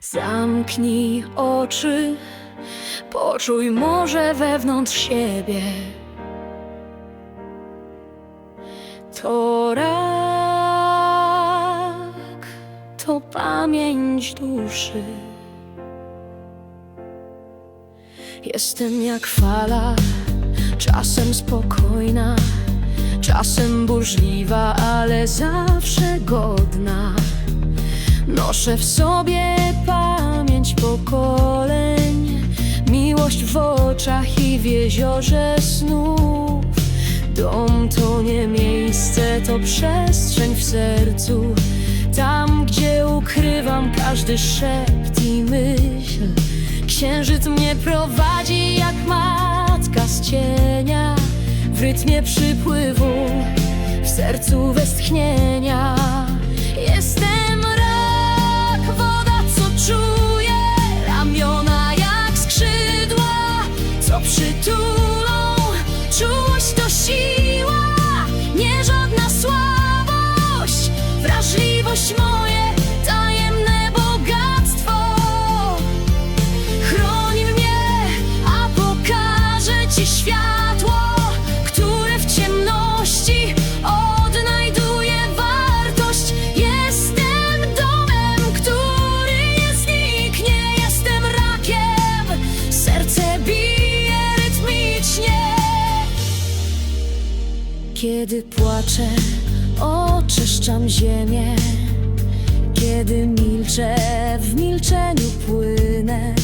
Zamknij oczy, poczuj może wewnątrz siebie. To rak, to pamięć duszy. Jestem jak fala, czasem spokojna, czasem burzliwa, ale zawsze godna. Noszę w sobie pamięć pokoleń, miłość w oczach i w jeziorze snów. Dom to nie miejsce, to przestrzeń w sercu, tam gdzie ukrywam każdy szept i myśl. Księżyc mnie prowadzi jak matka z cienia, w rytmie przypływu, w sercu westchnienia. Kiedy płaczę, oczyszczam ziemię. Kiedy milczę, w milczeniu płynę.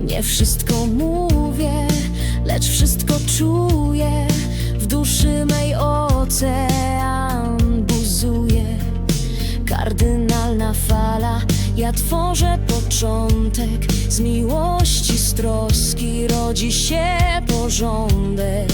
Nie wszystko mówię, lecz wszystko czuję. W duszy mej ocean buzuje. Kardynalna fala, ja tworzę początek. Z miłości, z troski rodzi się porządek.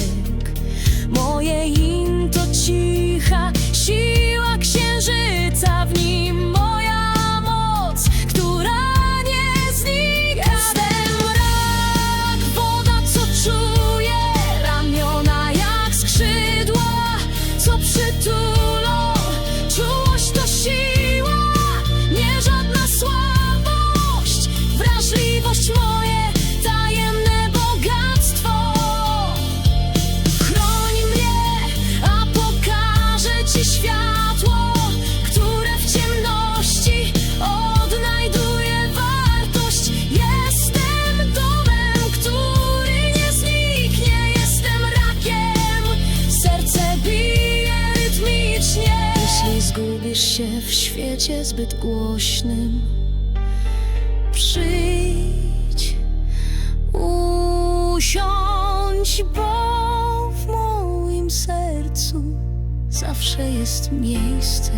Świecie zbyt głośnym, przyjdź. Usiądź, bo w moim sercu zawsze jest miejsce.